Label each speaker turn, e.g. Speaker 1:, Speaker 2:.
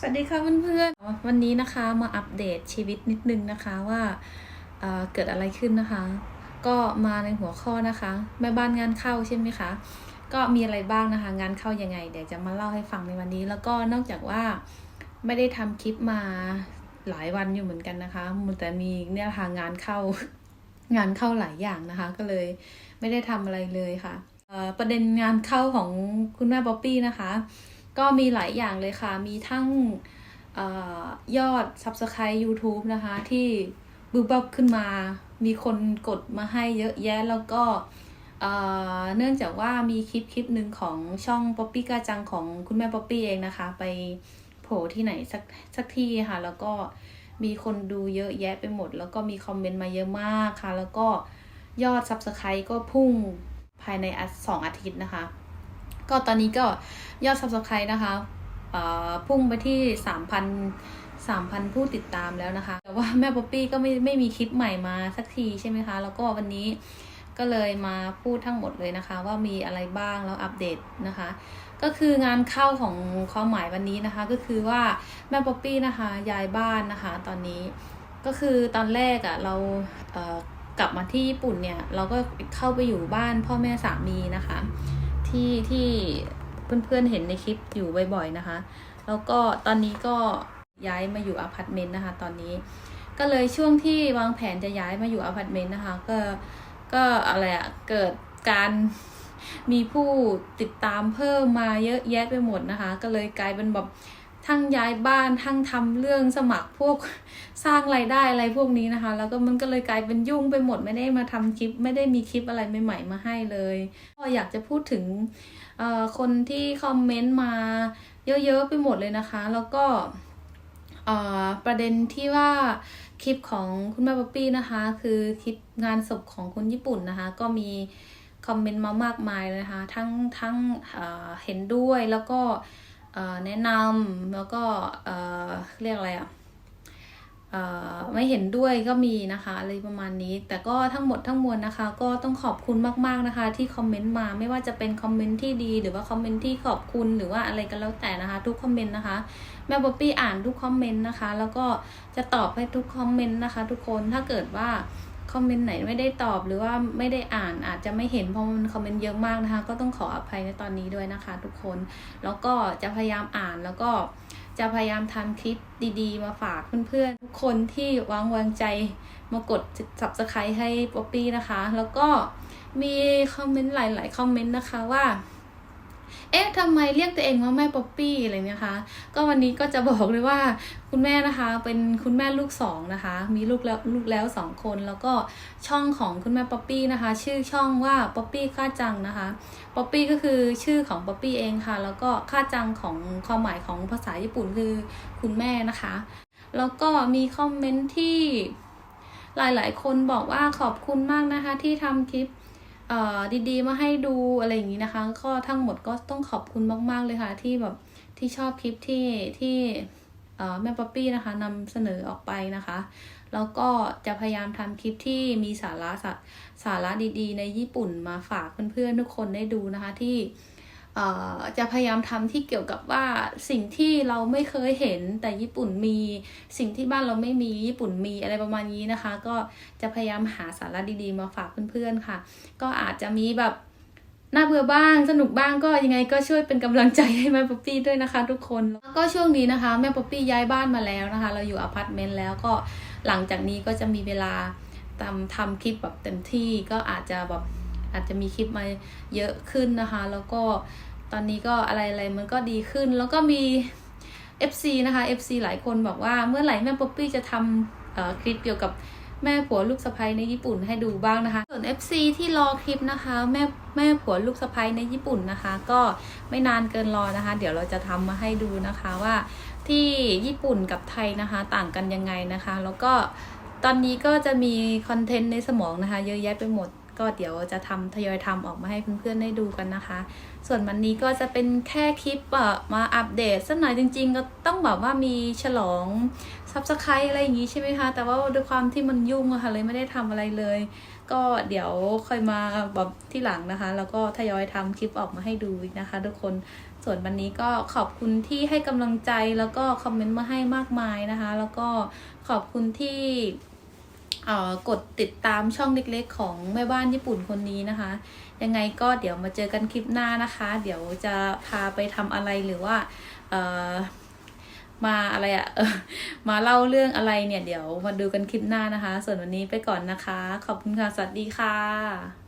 Speaker 1: สวัสดีค่ะเพื่อนๆ วันนี้นะคะมาอัปเดตชีวิตนิดนึงนะคะว่าเเกิดอะไรขึ้นนะคะ ก็มาในหัวข้อนะคะแม่บ้านงานเข้าใช่ไหมคะ ก็มีอะไรบ้างนะคะ งานเข้ายังไง เดี๋ยวจะมาเล่าให้ฟังในวันนี้ แล้วก็นอกจากว่าไม่ได้ทำคลิปมาหลายวันอยู่เหมือนกันนะคะมันแต่มีเนี่ยค่ะงานเข้างานเข้าหลายอย่างนะคะ ก็เลยไม่ได้ทำอะไรเลยค่ะประเด็นงานเข้าของคุณแม่ป๊อปปี้นะคะ ก็มีหลายอย่างเลยค่ะ มีทั้งออยอด Subscribe YouTube นะคะ ที่บึบบับขึ้นมา มีคนกดมาให้เยอะแยะแล้วก็เนื่องจากว่ามีคลิปคลิปหนึ่งของช่องป๊อปปี้กาจังของคุณแม่ป๊อปปี้เองนะคะ ไปโผล่ที่ไหนสักสักที่ค่ะ แล้วก็มีคนดูเยอะแยะไปหมด แล้วก็มีคอมเมนต์มาเยอะมากค่ะ แล้วก็ยอด Subscribe ก็พุ่งภายในอาสองอาทิตย์นะคะ ก็ตอนนี้ก็ยอด subscribe นะคะอ่อพุ่งไปที่ 3,000 3,000 ผู้ติดตามแล้วนะคะ แต่ว่าแม่ป๊อปปี้ก็ไม่ไม่มีคลิปใหม่มาสักทีใช่ไหมคะ แล้วก็วันนี้ก็เลยมาพูดทั้งหมดเลยนะคะ ว่ามีอะไรบ้างแล้วอัปเดตนะคะ ก็คืองานเข้าของความหมายวันนี้นะคะ ก็คือว่าแม่ป๊อปปี้นะคะย้ายบ้านนะคะ ตอนนี้ก็คือตอนแรกอะ่ะเราเอ่อกลับมาที่ญี่ปุ่นเนี่ย เราก็เข้าไปอยู่บ้านพ่อแม่สามีนะคะ ที่ที่เพื่อนๆเห็นในคลิปอยู่บ่อยๆนะคะ แล้วก็ตอนนี้ก็ย้ายมาอยู่อพาร์ตเมนต์นะคะ ตอนนี้ ก็เลยช่วงที่วางแผนจะย้ายมาอยู่อพาร์ตเมนต์นะคะ ก็ก็อะไรอะเกิดการมีผู้ติดตามเพิ่มมาเยอะแยะไปหมดนะคะ ก็เลยกลายเป็นแบบ ทั้งย้ายบ้านทั้งทำเรื่องสมัครพวกสร้างไรายได้อะไรพวกนี้นะคะ แล้วก็มันก็เลยกลายเป็นยุ่งไปหมดไม่ได้มาทำคลิป ไม่ได้มีคลิปอะไรใหม่ๆมาให้เลยก็อยากจะพูดถึงคนที่คอมเมนต์มาเยอะๆไปหมดเลยนะคะ แล้วก็ประเด็นที่ว่าคลิปของคุณแม่ป๊อปปี้นะคะ คือคลิปงานศพของคนญี่ปุ่นนะคะ ก็มีคอมเมนต์มามากมายเลยนะคะ ทั้งทั้งเห็นด้วยแล้วก็ แนะนำแล้วก็เรียกอะไรอะเอ่อไม่เห็นด้วยก็มีนะคะอะไรประมาณนี้ แต่ก็ทั้งหมดทั้งมวลนะคะ ก็ต้องขอบคุณมากๆนะคะ ที่คอมเมนต์มาไม่ว่าจะเป็นคอมเมนต์ที่ดี หรือว่าคอมเมนต์ที่ขอบคุณหรือว่าอะไรก็แล้วแต่นะคะ ทุกคอมเมนต์นะคะแม่ป๊อปปี้อ่านทุกคอมเมนต์นะคะ แล้วก็จะตอบให้ทุกคอมเมนต์นะคะ ทุกคนถ้าเกิดว่า คอมเมนต์ไหนไม่ได้ตอบหรือว่าไม่ได้อ่านอาจจะไม่เห็นเพราะมันคอมเมนต์เยอะมากนะคะ ก็ต้องขออภัยในตอนนี้ด้วยนะคะ ทุกคนแล้วก็จะพยายามอ่านแล้วก็จะพยายามทำคลิปดีๆ มาฝากเพื่อนๆทุกคนที่วางวางใจมากด subscribe ให้ป๊อปปี้นะคะ แล้วก็มีคอมเมนต์หลาย ๆ คอมเมนต์นะคะว่า เอ๊ะทำไมเรียกตัวเองว่าแม่ป๊อปปี้อะไรเนี่ยคะ ก็วันนี้ก็จะบอกเลยว่าคุณแม่นะคะเป็นคุณแม่ลูกสองนะคะ มีลูกแล้วลูกแล้วสองคนแล้วก็ช่องของคุณแม่ป๊อปปี้นะคะ ชื่อช่องว่าป๊อปปี้ค่าจังนะคะป๊อปปี้ก็คือชื่อของป๊อปปี้เองค่ะ แล้วก็ค่าจังของความหมายของภาษาญี่ปุ่นคือคุณแม่นะคะ แล้วก็มีคอมเมนต์ที่หลายๆ คนบอกว่าขอบคุณมากนะคะที่ทำคลิป ดีๆ มาให้ดูอะไรอย่างนี้นะคะ ก็ทั้งหมดก็ต้องขอบคุณมาก ๆ เลยค่ะ ที่แบบที่ชอบคลิปที่ที่แม่ป๊อปปี้นะคะนำเสนอออกไปนะคะ แล้วก็จะพยายามทำคลิปที่มีสาระสาสาระดีๆ ในญี่ปุ่นมาฝากเพื่อนๆทุกคนได้ดูนะคะที่ จะพยายามทำที่เกี่ยวกับว่าสิ่งที่เราไม่เคยเห็นแต่ญี่ปุ่นมีสิ่งที่บ้านเราไม่มีญี่ปุ่นมีอะไรประมาณนี้นะคะ ก็จะพยายามหาสาระดีๆ มาฝากเพื่อนๆค่ะ ก็อาจจะมีแบบน่าเบื่อบ้างสนุกบ้างก็ยังไงก็ช่วยเป็นกำลังใจให้แม่ป๊อปปี้ด้วยนะคะ ทุกคนแล้วก็ช่วงนี้นะคะแม่ป๊อปปี้ย้ายบ้านมาแล้วนะคะ เราอยู่อพาร์ตเมนต์แล้วก็หลังจากนี้ก็จะมีเวลาทำทำคลิปแบบเต็มที่ก็อาจจะแบบ อาจจะมีคลิปมาเยอะขึ้นนะคะ แล้วก็ตอนนี้ก็อะไรอะไรๆมันก็ดีขึ้น แล้วก็มี FC นะคะ FC หลายคนบอกว่าเมื่อไหร่แม่ป๊อปปี้จะทำคลิปเกี่ยวกับแม่ผัวลูกสะใภ้ในญี่ปุ่นให้ดูบ้างนะคะ ส่วน FC ที่รอคลิปนะคะ แม่แม่ผัวลูกสะใภ้ในญี่ปุ่นนะคะ ก็ไม่นานเกินรอนะคะ เดี๋ยวเราจะทำมาให้ดูนะคะว่าที่ญี่ปุ่นกับไทยนะคะ ต่างกันยังไงนะคะ แล้วก็ตอนนี้ก็จะมีคอนเทนต์ในสมองนะคะ เยอะแยะไปหมด ก็เดี๋ยวจะทำทยอยทำออกมาให้เพื่อนๆได้ดูกันนะคะ ส่วนวันนี้ก็จะเป็นแค่คลิปมาอัปเดตสักหน่อยจริง ๆ ก็ต้องแบบว่ามีฉลองซับสไครต์อะไรอย่างงี้ใช่ไหมคะ แต่ว่าด้วยความที่มันยุ่งอะค่ะเลยไม่ได้ทำอะไรเลย ก็เดี๋ยวค่อยมาแบบที่หลังนะคะ แล้วก็ทยอยทำคลิปออกมาให้ดูนะคะ ทุกคนส่วนวันนี้ก็ขอบคุณที่ให้กำลังใจแล้วก็คอมเมนต์มาให้มากมายนะคะ แล้วก็ขอบคุณที่ กดติดตามช่องเล็กๆ ของแม่บ้านญี่ปุ่นคนนี้นะคะ ยังไงก็เดี๋ยวมาเจอกันคลิปหน้านะคะ เดี๋ยวจะพาไปทำอะไรหรือว่าเออมาอะไรอะมาเล่าเรื่องอะไรเนี่ย เดี๋ยวมาดูกันคลิปหน้านะคะ ส่วนวันนี้ไปก่อนนะคะ ขอบคุณค่ะ สวัสดีค่ะ